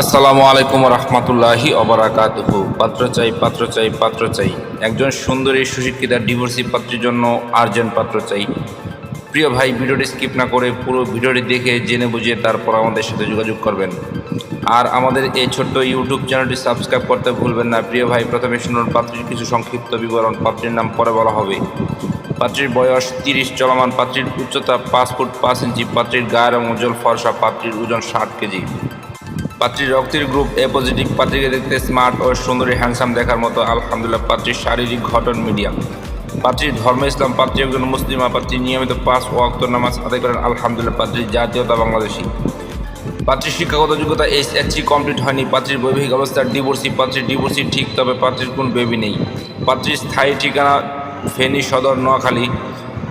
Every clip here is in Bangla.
আসসালামু আলাইকুম রহমতুল্লাহি অবরাকাতুহু পাত্র চাই পাত্র চাই পাত্র চাই। একজন সুন্দরী সুশিক্ষিতা ডিভোর্সি পাত্রের জন্য আর্জেন্ট পাত্র চাই। প্রিয় ভাই, ভিডিওটি স্কিপ না করে পুরো ভিডিওটি দেখে জেনে বুঝে তারপর আমাদের সাথে যোগাযোগ করবেন। আর আমাদের এই ছোট্ট ইউটিউব চ্যানেলটি সাবস্ক্রাইব করতে ভুলবেন না। প্রিয় ভাই, প্রথমে শুনুন, পাত্রীর কিছু সংক্ষিপ্ত বিবরণ। পাত্রীর নাম পরে বলা হবে। পাত্রীর বয়স তিরিশ, চলমান পাত্রীর উচ্চতা পাঁচ ফুট পাঁচ ইঞ্চি, পাত্রীর গায়ের রং উজ্জ্বল ফর্সা পাত্রীর ওজন ষাট কেজি। পাত্রীর রক্তের গ্রুপ এ পজিটিভ পাত্রীকে দেখতে স্মার্ট ও সুন্দরী হ্যান্ডসাম দেখার মতো, আলহামদুলিল্লাহ, পাত্রীর শারীরিক ঘটন মিডিয়াম। পাত্রীর ধর্ম ইসলাম, পাত্রী একজন মুসলিমা পাত্রী নিয়মিত পাঁচ ও অক্ত নামাজ আদায় করেন, আলহামদুলিল্লাহ পাত্রীর জাতীয়তা বাংলাদেশি। পাত্রীর শিক্ষাগত যোগ্যতা এইচ এসসি কমপ্লিট হয়নি, পাত্রীর বৈবাহিক অবস্থার ডিভোর্সি পাত্রীর ডিভোর্সি ঠিক, তবে পাত্রীর কোনো বেবি নেই। পাত্রীর স্থায়ী ঠিকানা ফেনী সদর, নোয়াখালী।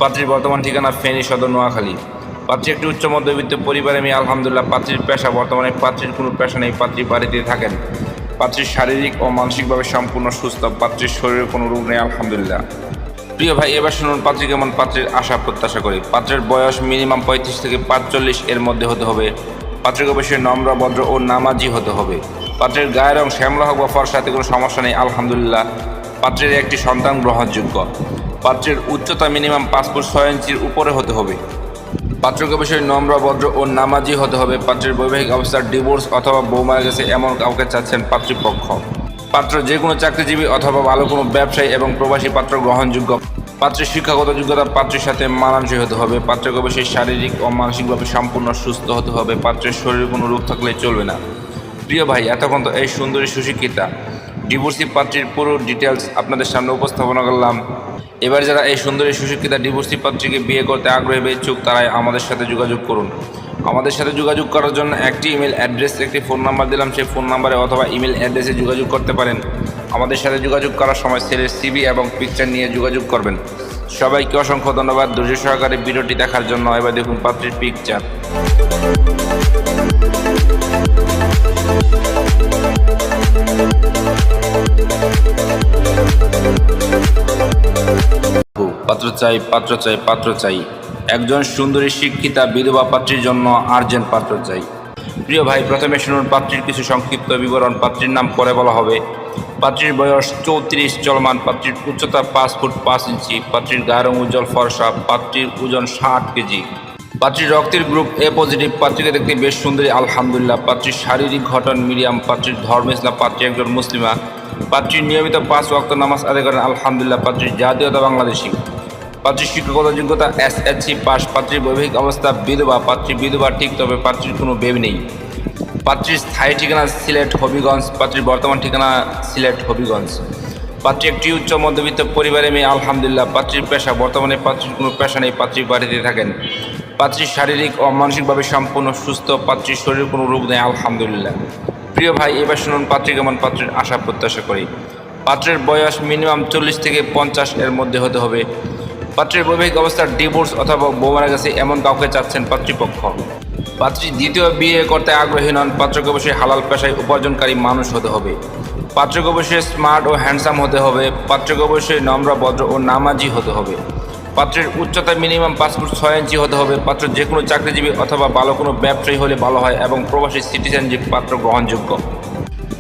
পাত্রীর বর্তমান ঠিকানা ফেনী সদর, নোয়াখালী। পাত্রী একটি উচ্চ মধ্যবিত্ত পরিবারে মেয়ে আলহামদুলিল্লাহ পাত্রীর পেশা, বর্তমানে পাত্রীর কোনো পেশা নেই, পাত্রী বাড়িতে থাকেন। পাত্রীর শারীরিক ও মানসিকভাবে সম্পূর্ণ সুস্থ, পাত্রীর শরীরে কোনো রোগ নেই, আলহামদুলিল্লাহ। প্রিয় ভাই, এবার শুনুন পাত্রী কেমন, পাত্রের আশা, প্রত্যাশা করি। পাত্রের বয়স মিনিমাম পঁয়ত্রিশ থেকে পাঁচচল্লিশ, এর মধ্যে হতে হবে। পাত্রকে অবশ্যই নম্র, ভদ্র ও নামাজি হতে হবে। পাত্রের গায়ের রং শ্যামলা হোক বা ফর্সাতে কোনো সমস্যা নেই, আলহামদুলিল্লাহ। পাত্রের একটি সন্তান গ্রহণযোগ্য। পাত্রের উচ্চতা মিনিমাম পাঁচ ফুট ছয় ইঞ্চির উপরে হতে হবে। পাত্রকে অবশ্যই নম্র, ভদ্র ও নামাজি হতে হবে। পাত্রের বৈবাহিক অবস্থার ডিভোর্স অথবা বউ মারা গেছে এমন কাউকে চাচ্ছেন পাত্রীপক্ষ পাত্র যে কোনো চাকরিজীবী অথবা ভালো কোনো ব্যবসায়ী এবং প্রবাসী পাত্র গ্রহণযোগ্য। পাত্রের শিক্ষাগত যোগ্যতা পাত্রের সাথে মানানসই হতে হবে। পাত্রকে অবশ্যই শারীরিক ও মানসিকভাবে সম্পূর্ণ সুস্থ হতে হবে। পাত্রের শরীরে কোনো রোগ থাকলে চলবে না। প্রিয় ভাই, এতক্ষণ তো এই সুন্দরী সুশিক্ষিতা। ডিভোর্সি পাত্রীর পুরো ডিটেলস আপনাদের সামনে উপস্থাপনা করলাম। এবার যারা এই সুন্দরী সুশিক্ষিতা ডিভোর্সি পাত্রীকে বিয়ে করতে আগ্রহী ইচ্ছুক তারাই আমাদের সাথে যোগাযোগ করুন। আমাদের সাথে যোগাযোগ করার জন্য একটি ইমেল অ্যাড্রেস একটি ফোন নাম্বার দিলাম। সেই ফোন নাম্বারে অথবা ইমেল অ্যাড্রেসে যোগাযোগ করতে পারেন। আমাদের সাথে যোগাযোগ করার সময় ছেলের সিবি এবং পিকচার নিয়ে যোগাযোগ করবেন। সবাইকে অসংখ্য ধন্যবাদ। ধৈর্য সহকারে ভিডিওটি দেখার জন্য এবার দেখুন পাত্রীর পিকচার পাত্র চাই পাত্র চাই পাত্র চাই। একজন সুন্দরী শিক্ষিতা, বিধবা পাত্রীর জন্য আর্জেন্ট পাত্র চাই। প্রিয় ভাই, প্রথমে শুনুন, পাত্রীর কিছু সংক্ষিপ্ত বিবরণ। পাত্রীর নাম পরে বলা হবে। পাত্রীর বয়স চৌত্রিশ, চলমান। পাত্রীর উচ্চতা পাঁচ ফুট পাঁচ ইঞ্চি। পাত্রীর গায়ের উজ্জ্বল, ফর্সা। পাত্রীর ওজন ষাট কেজি। পাত্রীর রক্তের গ্রুপ এ পজিটিভ। পাত্রীকে দেখতে বেশ সুন্দরী, আলহামদুলিল্লাহ। পাত্রীর শারীরিক ঘটন মিডিয়াম। পাত্রীর ধর্ম ইসলাম। পাত্রী একজন মুসলিমা। পাত্রীর নিয়মিত পাঁচ ওয়াক্ত নামাজ আদায় করেন, আলহামদুলিল্লাহ। পাত্রীর জাতীয়তা বাংলাদেশি। পাত্রীর শিক্ষাগত যোগ্যতা এস এসসি পাস পাত্রীর বৈবাহিক অবস্থা, বিধবা পাত্রী বিধবা ঠিক, তবে পাত্রীর কোনো বেবি নেই। পাত্রীর স্থায়ী ঠিকানা সিলেট হবিগঞ্জ পাত্রীর বর্তমান ঠিকানা সিলেট হবিগঞ্জ। পাত্রী একটি উচ্চ মধ্যবিত্ত পরিবারে মেয়ে, আলহামদুলিল্লাহ। পাত্রীর পেশা, বর্তমানে পাত্রীর কোনো পেশা নেই পাত্রী বাড়িতে থাকেন। পাত্রীর শারীরিক ও মানসিকভাবে সম্পূর্ণ সুস্থ পাত্রীর শরীরে কোনো রোগ নেই, আলহামদুলিল্লাহ। প্রিয় ভাই, এবার শুনুন পাত্রী কেমন পাত্রের আশা প্রত্যাশা করি। পাত্রের বয়স মিনিমাম চল্লিশ থেকে পঞ্চাশ এর মধ্যে হতে হবে। পাত্রের বৈবাহিক অবস্থার ডিভোর্স অথবা বউ মারা গেছে এমন কাউকে চাচ্ছেন পাত্রীপক্ষ। পাত্রী দ্বিতীয় বিয়ে করতে আগ্রহী নন, পাত্রকে অবশ্যই হালাল পেশায় উপার্জনকারী মানুষ হতে হবে। পাত্রকে অবশ্যই স্মার্ট ও হ্যান্ডসাম হতে হবে, পাত্রকে অবশ্যই নম্র, ভদ্র ও নামাজি হতে হবে। পাত্রের উচ্চতা মিনিমাম পাঁচ ফুট ছয় ইঞ্চি হতে হবে, পাত্র যে কোনো চাকরিজীবী অথবা ভালো কোনো ব্যবসায়ী হলে ভালো হয় এবং প্রবাসী সিটিজেনশিপ পাত্র গ্রহণযোগ্য।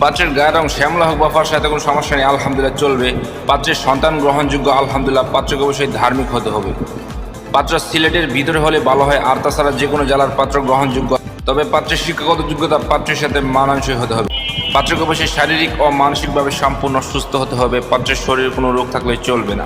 পাত্রের গায়ের রং শ্যামলা হোক বা এতে কোনো সমস্যা নেই, আলহামদুলিল্লাহ চলবে। পাত্রের সন্তান গ্রহণযোগ্য, আলহামদুলিল্লাহ পাত্রকে অবশ্যই ধার্মিক হতে হবে। পাত্র সিলেটের ভিতরে হলে ভালো হয়, আর তাছাড়া যে কোনো জেলার পাত্র গ্রহণযোগ্য। তবে পাত্রের শিক্ষাগত যোগ্যতা পাত্রের সাথে মানানসই হতে হবে। পাত্রকে অবশ্যই শারীরিক ও মানসিকভাবে সম্পূর্ণ সুস্থ হতে হবে। পাত্রের শরীরে কোনো রোগ থাকলে চলবে না।